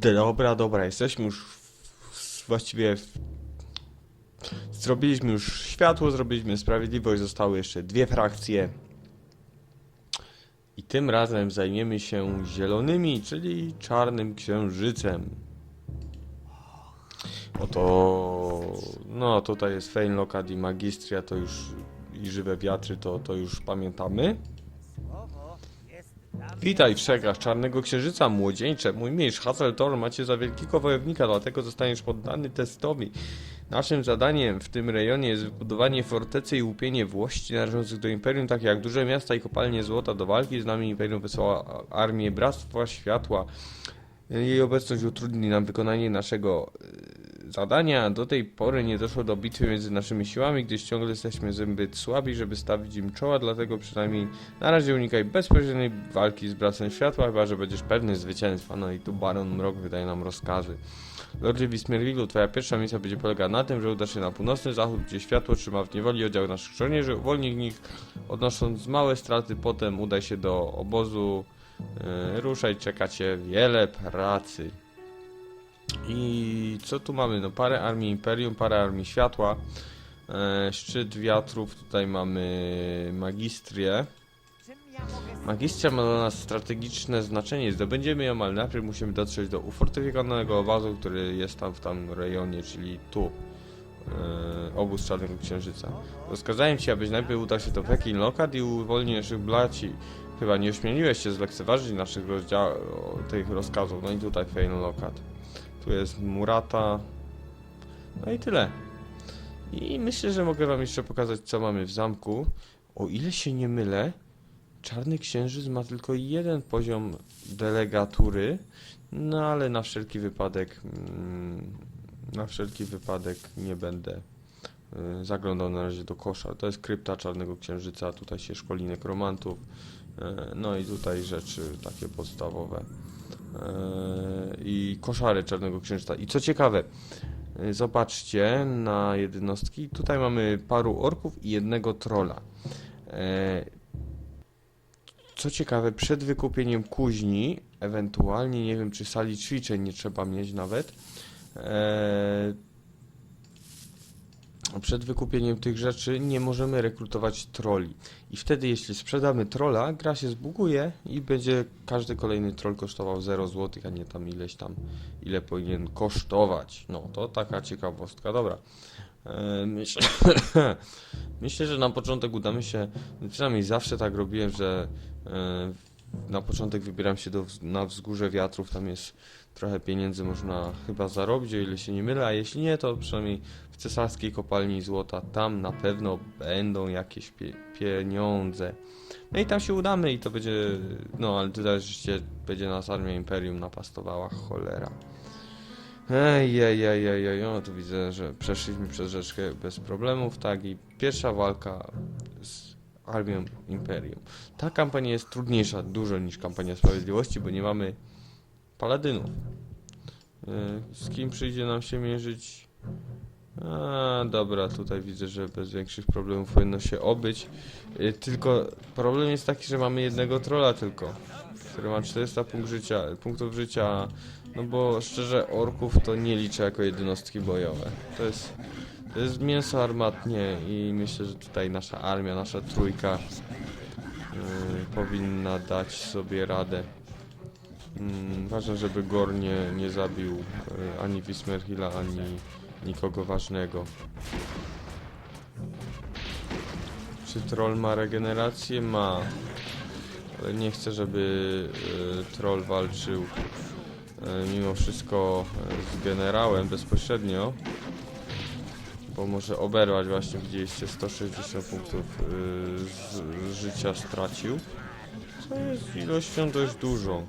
Dobra, dobra, jesteśmy już w, właściwie w, zrobiliśmy już światło, zrobiliśmy sprawiedliwość, zostały jeszcze dwie frakcje. I tym razem zajmiemy się zielonymi, czyli czarnym księżycem. Oto, no tutaj jest Feynlokat i Magistria, to już i żywe wiatry, to, to już pamiętamy. Witaj w szeregach Czarnego Księżyca, młodzieńcze. Mój mistrz Hasseltor macie za wielkiego wojownika, dlatego zostaniesz poddany testowi. Naszym zadaniem w tym rejonie jest wybudowanie fortecy i łupienie włości należących do Imperium, takie jak duże miasta i kopalnie złota. Do walki z nami Imperium wysłała armię Bractwa Światła. Jej obecność utrudni nam wykonanie naszego e, zadania. Do tej pory nie doszło do bitwy między naszymi siłami, gdyż ciągle jesteśmy zbyt słabi, żeby stawić im czoła, dlatego przynajmniej na razie unikaj bezpośredniej walki z Bractwem Światła, chyba że będziesz pewny zwycięstwa. No i tu Baron Mrok wydaje nam rozkazy. Lordzie Wismerwilu, twoja pierwsza misja będzie polegała na tym, że udasz się na północny zachód, gdzie światło trzyma w niewoli oddział naszych żołnierzy, uwolnij ich, odnosząc małe straty, potem udaj się do obozu, ruszaj, czeka cię wiele pracy. I co tu mamy? No parę armii Imperium, parę armii Światła, e, szczyt wiatrów, tutaj mamy Magistrię. Magistria ma dla nas strategiczne znaczenie, zdobędziemy ją, ale najpierw musimy dotrzeć do ufortyfikowanego obozu, który jest tam w tam rejonie, czyli tu. E, obóz Czarnego Księżyca. Rozkazałem ci, abyś najpierw udał się do Pekin Lokat i uwolnił naszych blaci. Chyba nie ośmieliłeś się zlekceważyć naszych tych rozkazów. No i tutaj Fein Lokat. Tu jest Murata. No i tyle. I myślę, że mogę wam jeszcze pokazać, co mamy w zamku. O ile się nie mylę, Czarny Księżyc ma tylko jeden poziom delegatury, no ale na wszelki wypadek, mm, na wszelki wypadek nie będę y, zaglądał na razie do kosza. To jest krypta Czarnego Księżyca, tutaj się szkoli nekromantów, no i tutaj rzeczy takie podstawowe. Y, I koszary Czarnego Księżyca. I co ciekawe, y, zobaczcie na jednostki, tutaj mamy paru orków i jednego trolla. Y, co ciekawe, przed wykupieniem kuźni, ewentualnie nie wiem, czy sali ćwiczeń nie trzeba mieć nawet. Eee, przed wykupieniem tych rzeczy nie możemy rekrutować troli. I wtedy, jeśli sprzedamy trolla, gra się zbuguje i będzie każdy kolejny troll kosztował 0 zł, a nie tam ileś tam, ile powinien kosztować. No, to taka ciekawostka. Dobra. Eee, myślę, myślę, że na początek udamy się, przynajmniej zawsze tak robiłem, że E, Na początek wybieram się do, na wzgórze wiatrów, tam jest trochę pieniędzy można chyba zarobić, o ile się nie mylę, a jeśli nie, to przynajmniej w cesarskiej kopalni złota, tam na pewno będą jakieś pie pieniądze. No i tam się udamy i to będzie, no ale rzeczywiście będzie nas armia Imperium napastowała, cholera. Ej, ej, ej, ej, ej, no tu widzę, że przeszliśmy przez rzeczkę bez problemów, tak, i pierwsza walka z armią Imperium. Ta kampania jest trudniejsza dużo niż kampania Sprawiedliwości, bo nie mamy paladynów. Yy, Z kim przyjdzie nam się mierzyć? A, dobra, tutaj widzę, że bez większych problemów powinno się obyć. Yy, Tylko problem jest taki, że mamy jednego trolla tylko, który ma 400 punkt życia, punktów życia. No bo szczerze, orków to nie liczę jako jednostki bojowe. To jest, to jest mięso armatnie i myślę, że tutaj nasza armia, nasza trójka yy, powinna dać sobie radę. Mm, ważne, żeby Gor nie, nie zabił yy, ani Wismerhila, ani nikogo ważnego. Czy troll ma regenerację? Ma. Ale nie chcę, żeby yy, troll walczył yy, mimo wszystko z generałem bezpośrednio. Bo może oberwać właśnie, widzieliście 160 punktów z życia stracił. Co jest ilością dość dużą.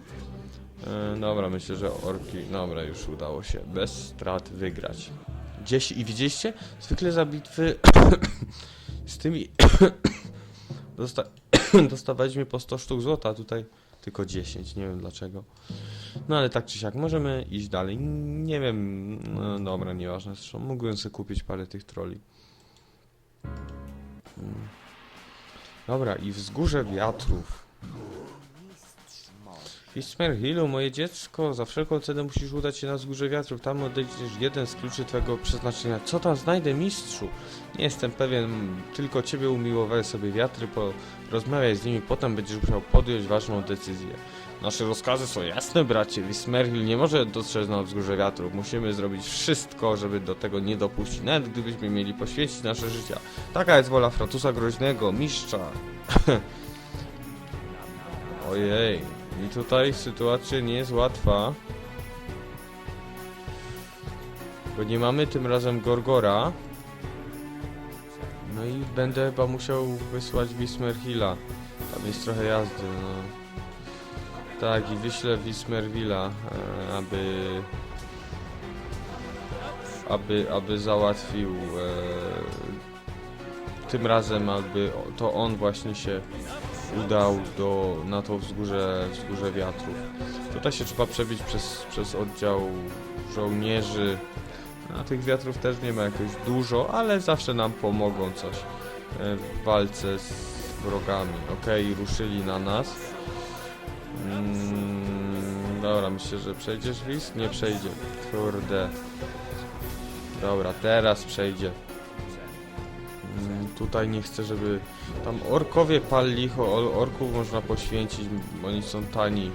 E, dobra, myślę, że orki. Dobra, już udało się bez strat wygrać. Gdzieś i widzieliście? Zwykle za bitwy z tymi dosta dostawaliśmy po 100 sztuk złota, a tutaj tylko 10. Nie wiem dlaczego. No ale tak czy siak, możemy iść dalej. Nie wiem, no dobra, nieważne. Zresztą mógłbym sobie kupić parę tych troli. Hmm. Dobra, i wzgórze wiatrów. Fismerhilu, moje dziecko, za wszelką cenę musisz udać się na wzgórze wiatrów. Tam odejdziesz jeden z kluczy twojego przeznaczenia. Co tam znajdę, mistrzu? Nie jestem pewien, tylko ciebie umiłowały sobie wiatry, porozmawiaj z nimi, potem będziesz musiał podjąć ważną decyzję. Nasze rozkazy są jasne, bracie. Wismerhil nie może dotrzeć na wzgórze wiatrów. Musimy zrobić wszystko, żeby do tego nie dopuścić, nawet gdybyśmy mieli poświęcić nasze życia. Taka jest wola Fratusa Groźnego, mistrza. Ojej, i tutaj sytuacja nie jest łatwa. Bo nie mamy tym razem Gorgora. No i będę chyba musiał wysłać Wismerhilla. Tam jest trochę jazdy, no. Tak, i wyślę Wismerhilla, e, aby... Aby, aby załatwił... E, tym razem, aby to on właśnie się udał do, na to wzgórze, wzgórze wiatrów. Tutaj się trzeba przebić przez, przez oddział żołnierzy. A tych wiatrów też nie ma jakoś dużo, ale zawsze nam pomogą coś e, w walce z wrogami. Okej, ruszyli na nas. Mm, dobra, myślę, że przejdziesz list? Nie przejdzie. Kurde. Dobra, teraz przejdzie. Tutaj nie chcę, żeby... Tam orkowie pal licho, or- orków można poświęcić, bo oni są tani.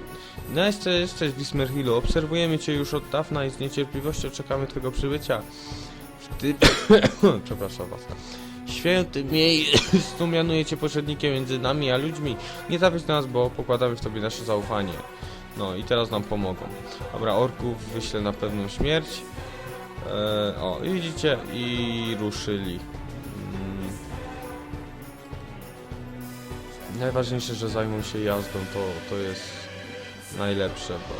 No jeszcze, jeszcze w Wismerhillu. Obserwujemy cię już od dawna i z niecierpliwością czekamy twojego przybycia. W tym... Przepraszam was. Święty miejscu mianuje cię pośrednikiem między nami a ludźmi. Nie zawiedź nas, bo pokładamy w tobie nasze zaufanie. No i teraz nam pomogą. Dobra, orków wyślę na pewną śmierć. E, o, widzicie, i ruszyli. Najważniejsze, że zajmą się jazdą, to, to jest najlepsze, bo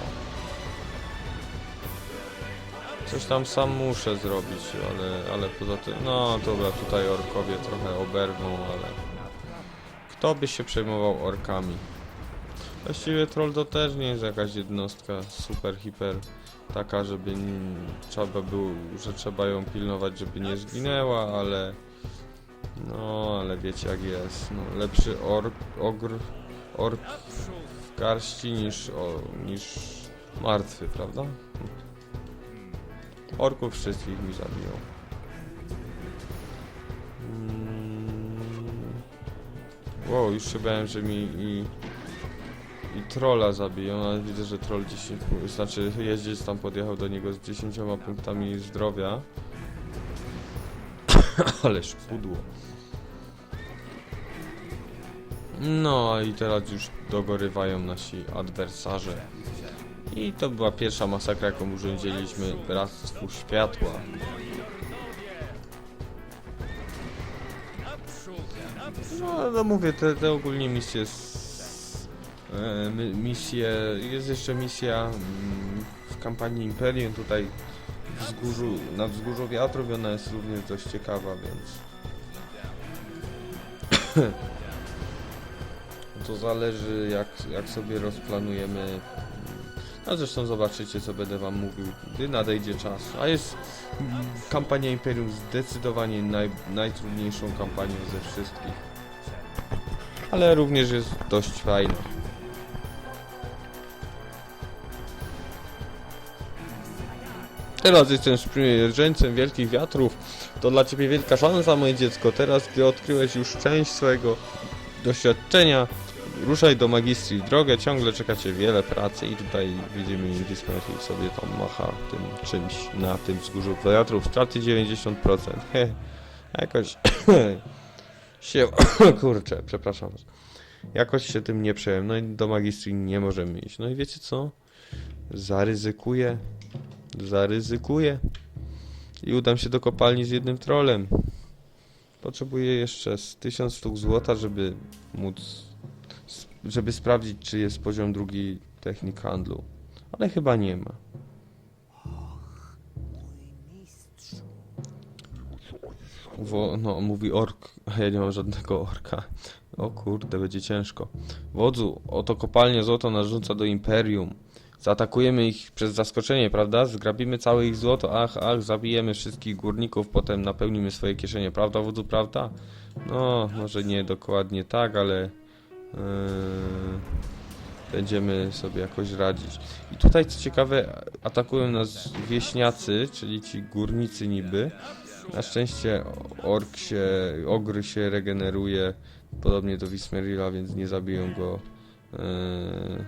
coś tam sam muszę zrobić, ale, ale poza tym, no dobra, tutaj orkowie trochę oberwą, ale kto by się przejmował orkami? Właściwie troll to też nie jest jakaś jednostka super, hiper taka, żeby trzeba był, że trzeba ją pilnować, żeby nie zginęła, ale no, ale wiecie jak jest, no, lepszy ork, ogr, ork w garści niż, o, niż martwy, prawda? Orków wszystkich mi zabiją. Mm. Wow, już się bałem, że mi i, i trolla zabiją, ale widzę, że troll 10, pu- znaczy jeździec tam podjechał do niego z 10 punktami zdrowia. Ależ pudło. No i teraz już dogorywają nasi adwersarze. I to była pierwsza masakra, jaką urządziliśmy Bractwu Światła. No, no mówię, te, te ogólnie misje s- e, misje, jest jeszcze misja mm, w kampanii Imperium tutaj wzgórzu, na wzgórzu wiatrów i ona jest również dość ciekawa, więc to zależy jak, jak sobie rozplanujemy a zresztą zobaczycie, co będę wam mówił, gdy nadejdzie czas. A jest kampania Imperium zdecydowanie naj, najtrudniejszą kampanią ze wszystkich. Ale również jest dość fajna. Teraz jestem sprzymierzeńcem wielkich wiatrów. To dla ciebie wielka szansa, moje dziecko. Teraz, gdy odkryłeś już część swojego doświadczenia, Ruszaj do magistrii w drogę, ciągle czeka cię wiele pracy i tutaj widzimy Wismerhill sobie tam macha tym czymś na tym wzgórzu wiatrów. Straty 90%. He, jakoś się... Kurczę, przepraszam. Jakoś się tym nie przejąłem. No i do magistrii nie możemy iść. No i wiecie co? Zaryzykuję. Zaryzykuję. I udam się do kopalni z jednym trolem. Potrzebuję jeszcze z 1000 sztuk złota, żeby móc żeby sprawdzić, czy jest poziom drugi technik handlu. Ale chyba nie ma. Wo, no, mówi ork, a ja nie mam żadnego orka. O kurde, będzie ciężko. Wodzu, oto kopalnia złoto narzuca do Imperium. Zaatakujemy ich przez zaskoczenie, prawda? Zgrabimy całe ich złoto, ach, ach, zabijemy wszystkich górników, potem napełnimy swoje kieszenie, prawda, wodzu, prawda? No, może nie dokładnie tak, ale... Yy, będziemy sobie jakoś radzić. I tutaj co ciekawe, atakują nas wieśniacy, czyli ci górnicy niby. Na szczęście ork się, ogry się regeneruje podobnie do Wismerila, więc nie zabiją go. Yy,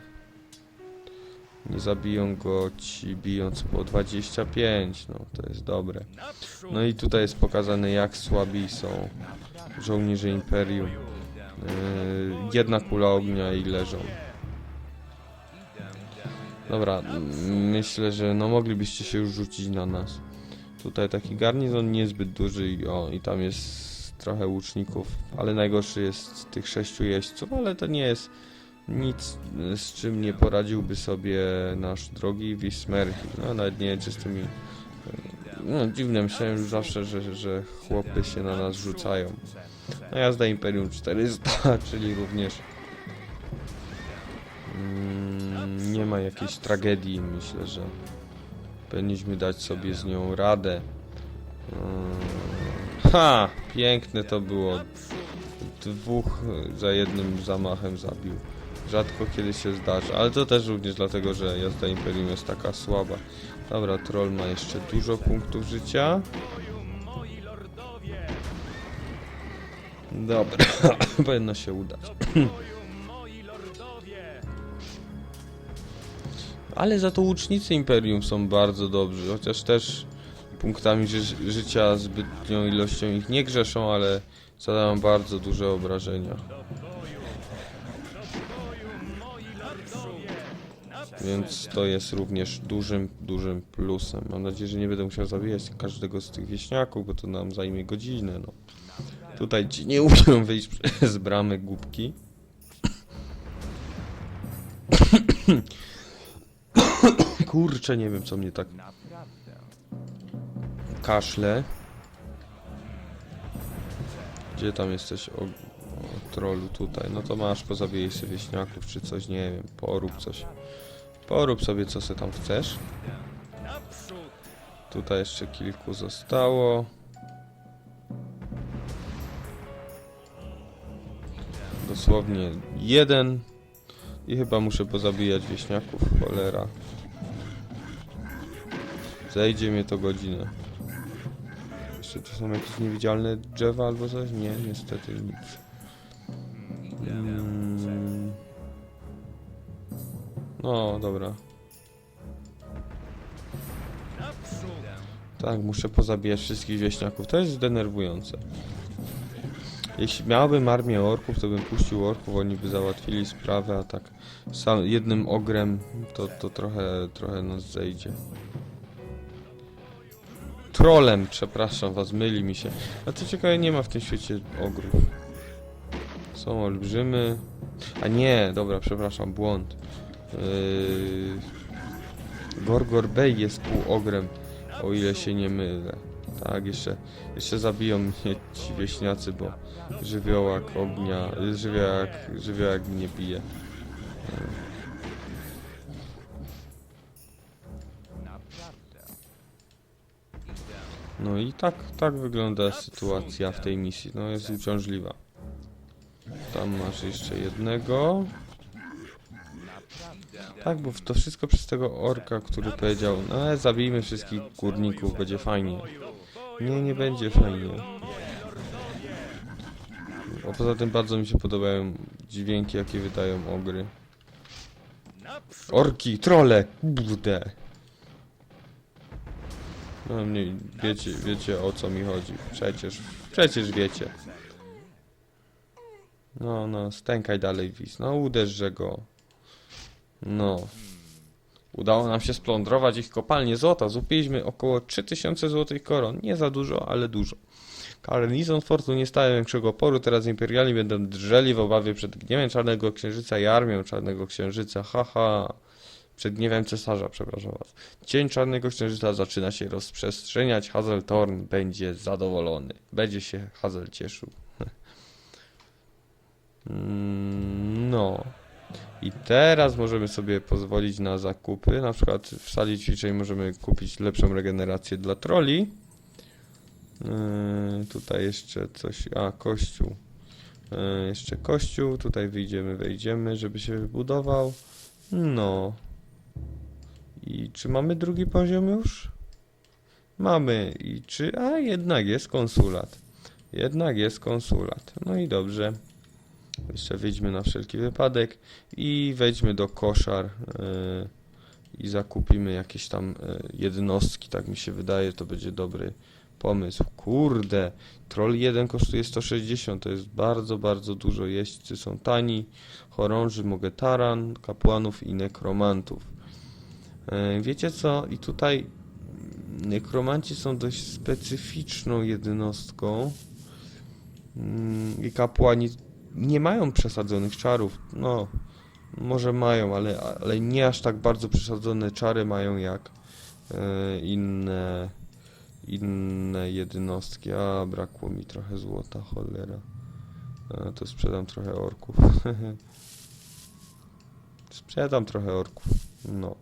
nie zabiją go ci bijąc po 25, no to jest dobre. No i tutaj jest pokazane jak słabi są żołnierze Imperium. Yy, jedna kula ognia i leżą. Dobra, myślę, że no moglibyście się już rzucić na nas. Tutaj taki garnizon niezbyt duży i, o, i tam jest trochę łuczników, ale najgorszy jest tych sześciu jeźdźców, ale to nie jest nic, y, z czym nie poradziłby sobie nasz drogi Wismerhi. No nawet nie czy z tymi... y, No dziwne, myślałem już zawsze, że, że chłopy się na nas rzucają. No jazda Imperium 400, czyli również mm, nie ma jakiejś tragedii, myślę, że powinniśmy dać sobie z nią radę. Mm, Ha! Piękne to było. Dwóch za jednym zamachem zabił. Rzadko kiedy się zdarza, ale to też również dlatego, że jazda Imperium jest taka słaba. Dobra, troll ma jeszcze dużo punktów życia. Dobra, powinno się udać. Ale za to łucznicy Imperium są bardzo dobrzy, chociaż też punktami ży życia zbytnią ilością ich nie grzeszą, ale zadają bardzo duże obrażenia. Więc to jest również dużym, dużym plusem. Mam nadzieję, że nie będę musiał zabijać każdego z tych wieśniaków, bo to nam zajmie godzinę. No. Tutaj ci nie umią wyjść przez bramy głupki. Kurczę, nie wiem co mnie tak kaszle. Gdzie tam jesteś o, o trollu tutaj? No to masz, pozabijaj sobie wieśniaków czy coś, nie wiem, porób coś. Porób sobie co se tam chcesz. Tutaj jeszcze kilku zostało. Dosłownie jeden. I chyba muszę pozabijać wieśniaków, cholera. Zejdzie mnie to godzinę. Jeszcze to są jakieś niewidzialne drzewa albo coś? Nie, niestety nic. No, dobra. Tak, muszę pozabijać wszystkich wieśniaków. To jest denerwujące. Jeśli miałbym armię orków, to bym puścił orków, oni by załatwili sprawę, a tak sam jednym ogrem to, to trochę, trochę nas zejdzie. Trolem, przepraszam was, myli mi się. A co ciekawe, nie ma w tym świecie ogrów. Są olbrzymy. A nie, dobra, przepraszam, błąd. Yy... Gorgor Bey jest półogrem, o ile się nie mylę. Tak, jeszcze, jeszcze zabiją mnie ci wieśniacy, bo żywiołak ognia, żywiołak, żywiołak mnie bije. No i tak, tak wygląda sytuacja w tej misji. No jest uciążliwa. Tam masz jeszcze jednego. Tak, bo to wszystko przez tego orka, który powiedział, no zabijmy wszystkich górników, będzie fajnie. Nie, nie będzie fajnie. A poza tym bardzo mi się podobają dźwięki, jakie wydają ogry. Orki, trole, kurde. No nie, wiecie, wiecie o co mi chodzi. Przecież, przecież wiecie. No, no, stękaj dalej, Wis. No, uderzże go. No. Udało nam się splądrować ich kopalnię złota. Złupiliśmy około 3000 złotych koron. Nie za dużo, ale dużo. Garnizon fortu nie stał większego oporu. Teraz imperialni będą drżeli w obawie przed gniewem Czarnego Księżyca i armią Czarnego Księżyca. Haha. Przed gniewem cesarza, przepraszam was. Cień Czarnego Księżyca zaczyna się rozprzestrzeniać. Hazeltorn będzie zadowolony. Będzie się Hazel cieszył. Mm, no. I teraz możemy sobie pozwolić na zakupy. Na przykład w sali ćwiczeń możemy kupić lepszą regenerację dla troli. Yy, tutaj jeszcze coś. A, kościół. E, jeszcze kościół, tutaj wyjdziemy, wejdziemy, żeby się wybudował. No. I czy mamy drugi poziom już? Mamy. I czy... A, jednak jest konsulat. Jednak jest konsulat. No i dobrze. Jeszcze wyjdźmy na wszelki wypadek i wejdźmy do koszar yy, i zakupimy jakieś tam yy, jednostki, tak mi się wydaje, to będzie dobry pomysł. Kurde, troll 1 kosztuje 160, to jest bardzo, bardzo dużo. Jeźdźcy są tani, chorąży mogę taran, kapłanów i nekromantów. Yy, wiecie co? I tutaj nekromanci są dość specyficzną jednostką. Mm, I kapłani nie mają przesadzonych czarów. No, może mają, ale, ale nie aż tak bardzo przesadzone czary mają jak e, inne, inne jednostki. A, brakło mi trochę złota, cholera. E, to sprzedam trochę orków. sprzedam trochę orków. No.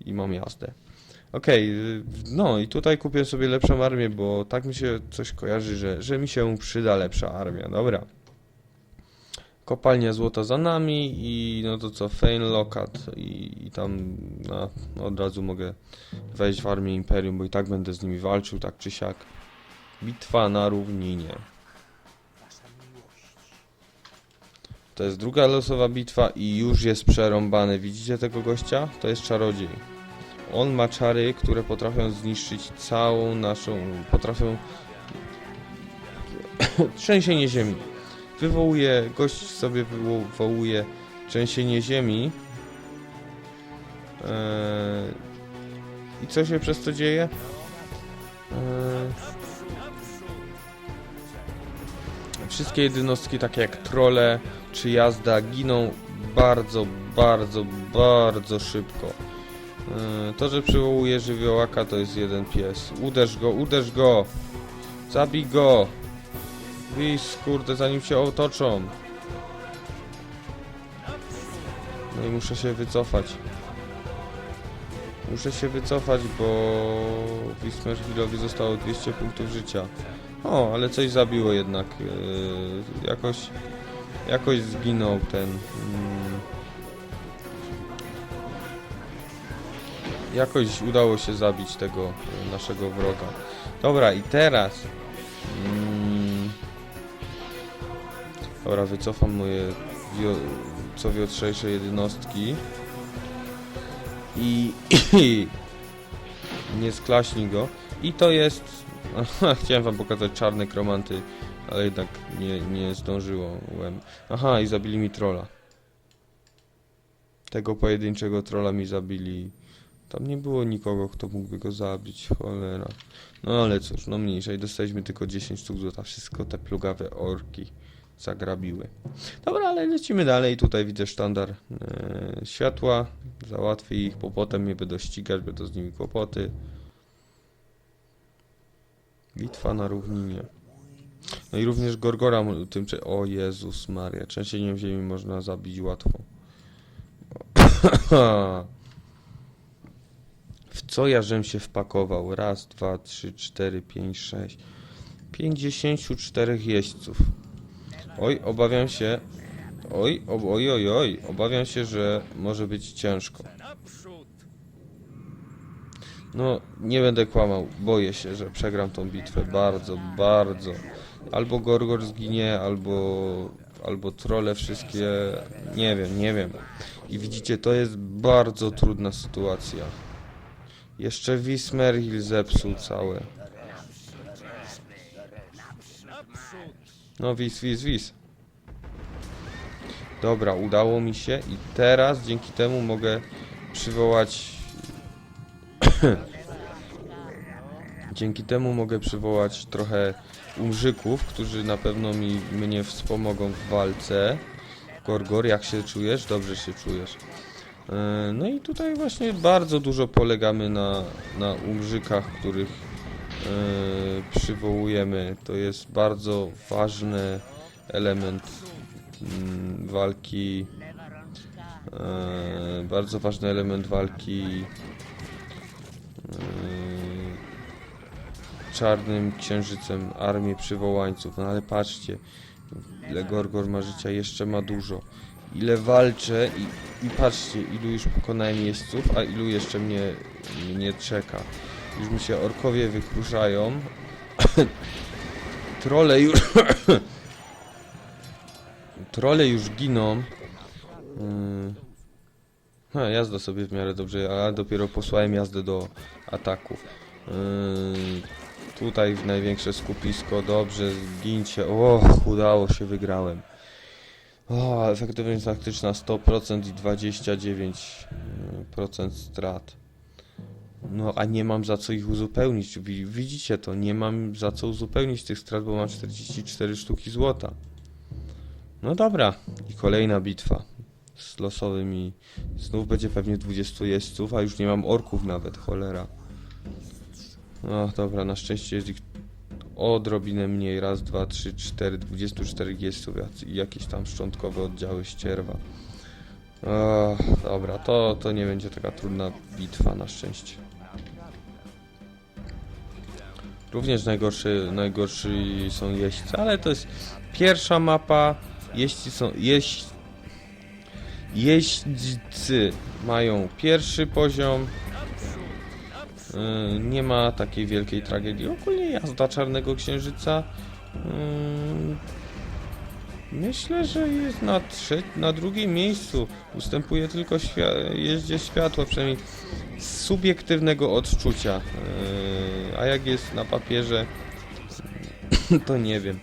I mam jazdę. Okej, y, no i tutaj kupię sobie lepszą armię, bo tak mi się coś kojarzy, że, że mi się przyda lepsza armia. Dobra. Kopalnia złota za nami i no to co, Fein Lokat i, i tam no, od razu mogę wejść w armię Imperium, bo i tak będę z nimi walczył, tak czy siak. Bitwa na równinie. To jest druga losowa bitwa i już jest przerąbany. Widzicie tego gościa? To jest czarodziej. On ma czary, które potrafią zniszczyć całą naszą... potrafią... Trzęsienie ziemi. Wywołuje, gość sobie wywołuje trzęsienie ziemi. Eee, I co się przez to dzieje? Eee, wszystkie jednostki, takie jak trole czy jazda, giną bardzo, bardzo, bardzo szybko. Eee, To, że przywołuje żywiołaka, to jest jeden pies. Uderz go, uderz go! Zabij go! Wis, kurde, zanim się otoczą. No i muszę się wycofać. Muszę się wycofać, bo Wismerhilowi zostało 200 punktów życia. O, ale coś zabiło jednak. Yy, jakoś, jakoś zginął ten. Mm, jakoś udało się zabić tego y, naszego wroga. Dobra, i teraz. Mm, Dobra, wycofam moje wio co wiotrzejsze jednostki. I, nie sklaśni go. I to jest... Chciałem wam pokazać czarne kromanty, ale jednak nie, nie zdążyłem. Aha, i zabili mi trolla. Tego pojedynczego trolla mi zabili. Tam nie było nikogo, kto mógłby go zabić, cholera. No ale cóż, no mniejsza i dostaliśmy tylko 10 sztuk złota. Wszystko te plugawe orki zagrabiły. Dobra, ale lecimy dalej. Tutaj widzę sztandar e, światła. Załatwię ich, bo potem mnie będą ścigać, będą z nimi kłopoty. Bitwa na równinie. No i również Gorgora tym czy... O Jezus Maria, trzęsieniem ziemi można zabić łatwo. W co ja żem się wpakował? Raz, dwa, trzy, cztery, pięć, sześć. Pięćdziesięciu czterech jeźdźców. Oj, obawiam się. Oj, ob, oj, oj, oj. Obawiam się, że może być ciężko. No, nie będę kłamał. Boję się, że przegram tą bitwę. Bardzo, bardzo. Albo Gorgor zginie, albo, albo trole wszystkie. Nie wiem, nie wiem. I widzicie, to jest bardzo trudna sytuacja. Jeszcze Wismerhill zepsuł całe. No wis, wis, wis. Dobra, udało mi się i teraz dzięki temu mogę przywołać... dzięki temu mogę przywołać trochę umrzyków, którzy na pewno mi, mnie wspomogą w walce. Gorgor, jak się czujesz? Dobrze się czujesz. E, No i tutaj właśnie bardzo dużo polegamy na, na umrzykach, których przywołujemy. To jest bardzo ważny element mm, walki. e, Bardzo ważny element walki e, czarnym księżycem armię przywołańców. No ale patrzcie, Ile Gorgor ma życia? Jeszcze ma dużo. Ile walczę i, i patrzcie, ilu już pokonałem jeźdźców, a ilu jeszcze mnie, mnie czeka. Już mi się orkowie wykruszają. Trole już... Trole już giną. Yy. No, jazda sobie w miarę dobrze, a dopiero posłałem jazdę do ataków. Yy, tutaj w największe skupisko, dobrze, zgincie. O, udało się, wygrałem. O, efektywność taktyczna 100% i 29% strat. No, a nie mam za co ich uzupełnić. Wi- Widzicie to, nie mam za co uzupełnić tych strat, bo mam 44 sztuki złota. No dobra, i kolejna bitwa z losowymi. Znów będzie pewnie 20 jeźdźców, a już nie mam orków nawet, cholera. No dobra, na szczęście jest ich odrobinę mniej. Raz, dwa, trzy, cztery, 24 jeźdźców i jakieś tam szczątkowe oddziały ścierwa. Ach, dobra, to, to nie będzie taka trudna bitwa na szczęście. Również najgorszy, najgorszy są jeźdźcy, ale to jest pierwsza mapa. Jeźdźcy są. Jeźdź, jeźdźcy mają pierwszy poziom. Yy, Nie ma takiej wielkiej tragedii. Ogólnie jazda Czarnego Księżyca. yy, Myślę, że jest na, trze- na drugim miejscu. Ustępuje tylko jeździe światła, przynajmniej z subiektywnego odczucia. Yy, A jak jest na papierze, to nie wiem.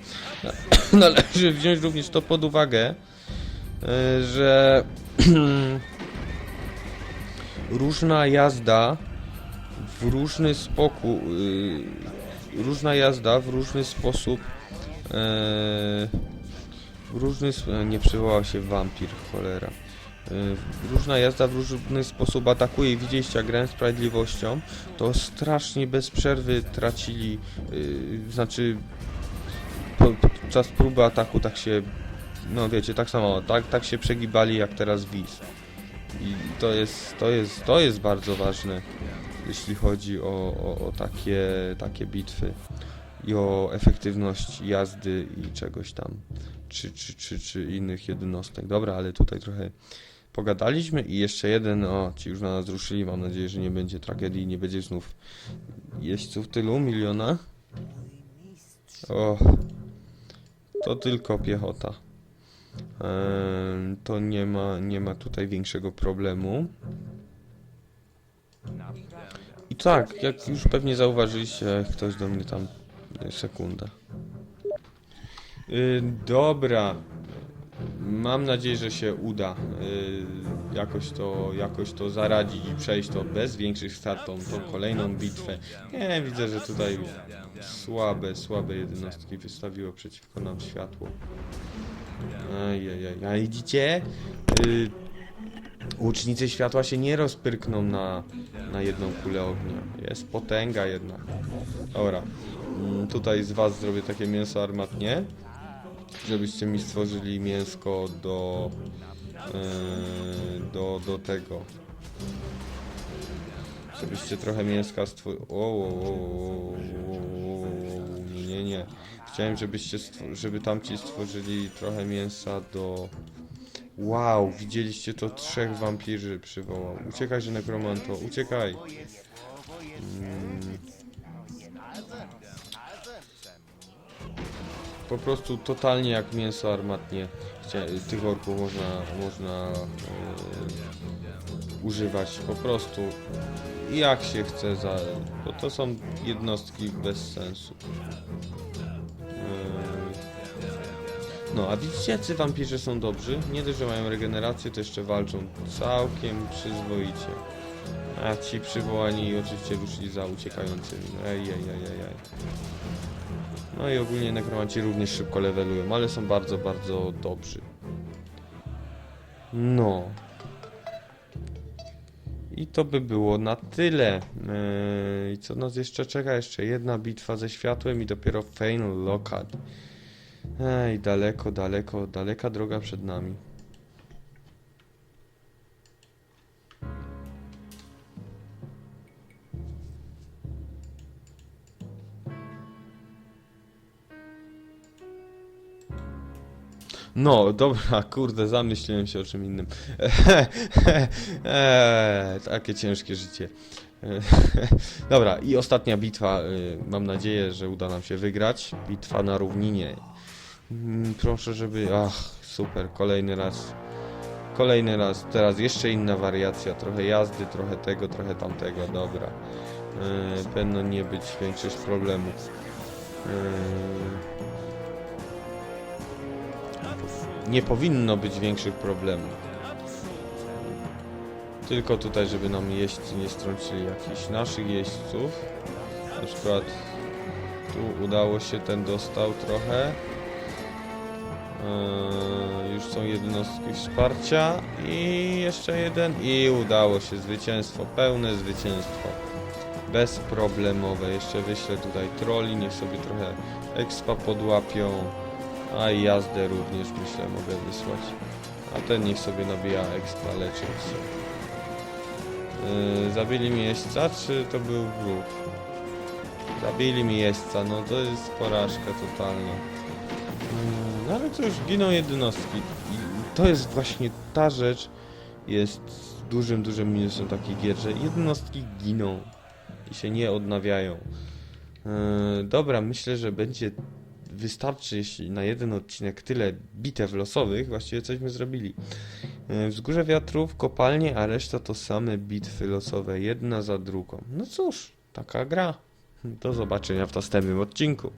Należy wziąć również to pod uwagę, yy, że różna jazda w różny spokój, różna jazda w różny sposób, yy, różny sp- nie przywołał się wampir, cholera. Yy, różna jazda w różny sposób atakuje widzieliście, jak sprawiedliwością, to strasznie bez przerwy tracili, yy, znaczy po- podczas próby ataku tak się, no wiecie, tak samo, tak, tak się przegibali jak teraz Wiz. I to jest, to jest, to jest bardzo ważne, jeśli chodzi o, o, o takie, takie bitwy i o efektywność jazdy i czegoś tam, czy, czy, czy, czy innych jednostek. Dobra, ale tutaj trochę pogadaliśmy i jeszcze jeden, o, ci już na nas ruszyli, mam nadzieję, że nie będzie tragedii nie będzie znów jeźdźców tylu, miliona. O, to tylko piechota. To nie ma, nie ma tutaj większego problemu. I tak, jak już pewnie zauważyliście, ktoś do mnie tam sekunda. Y, dobra. Mam nadzieję, że się uda y, jakoś, to, jakoś to zaradzić i przejść to bez większych strat, tą, kolejną bitwę. Nie, widzę, że tutaj słabe, słabe jednostki wystawiło przeciwko nam światło. Ajajaj, a widzicie? Y, łucznicy światła się nie rozpyrkną na, na jedną kulę ognia. Jest potęga jednak. Dobra, mm, tutaj z was zrobię takie mięso armatnie, żebyście mi stworzyli mięsko do, y, do, do tego. Żebyście trochę mięska stworzyli. O, nie, nie. Chciałem, żebyście, stw- żeby tamci stworzyli trochę mięsa do... Wow, widzieliście to? Trzech wampirzy przywołał. Uciekaj, nekromanto, uciekaj. Mm. Po prostu totalnie jak mięso armatnie. Tych orków można, można e, używać po prostu jak się chce za... Bo to są jednostki bez sensu. No, a widzicie, jacy wampirzy są dobrzy? Nie dość, że mają regenerację, to jeszcze walczą całkiem przyzwoicie. A ci przywołani oczywiście ruszyli za uciekającymi. Ej, ej, ej, ej, ej. No i ogólnie nekromanci również szybko levelują, ale są bardzo, bardzo dobrzy. No. I to by było na tyle. Yy, I co nas jeszcze czeka? Jeszcze jedna bitwa ze światłem i dopiero Fein Lockhart. Ej, daleko, daleko, daleka droga przed nami. No, dobra, kurde, zamyśliłem się o czym innym. Eee, takie ciężkie życie. Dobra, i ostatnia bitwa. y, Mam nadzieję, że uda nam się wygrać. Bitwa na równinie. Mm, Proszę, żeby. Ach, super, kolejny raz. Kolejny raz. Teraz jeszcze inna wariacja. Trochę jazdy, trochę tego, trochę tamtego. Dobra. Yy, Powinno nie być większych problemów. Yy, Nie powinno być większych problemów. Tylko tutaj, żeby nam jeźdźcy nie strącili jakichś naszych jeźdźców. Na przykład tu udało się, ten dostał trochę. Eee, już są jednostki wsparcia i jeszcze jeden i udało się zwycięstwo, pełne zwycięstwo. Bezproblemowe. Jeszcze wyślę tutaj troli, niech sobie trochę expa podłapią. A i jazdę również myślę mogę wysłać. A ten niech sobie nabija expa, leczy się. Yy, zabili mi jeźdźca, czy to był wróg? Zabili mi jeźdźca, no to jest porażka totalna. No już giną jednostki. I to jest właśnie ta rzecz, jest dużym, dużym minusem takich gier, że jednostki giną i się nie odnawiają. Yy, dobra, myślę, że będzie wystarczy, jeśli na jeden odcinek tyle bitew losowych, właściwie cośmy zrobili. Yy, Wzgórze wiatrów, kopalnie, a reszta to same bitwy losowe, jedna za drugą. No cóż, taka gra. Do zobaczenia w następnym odcinku.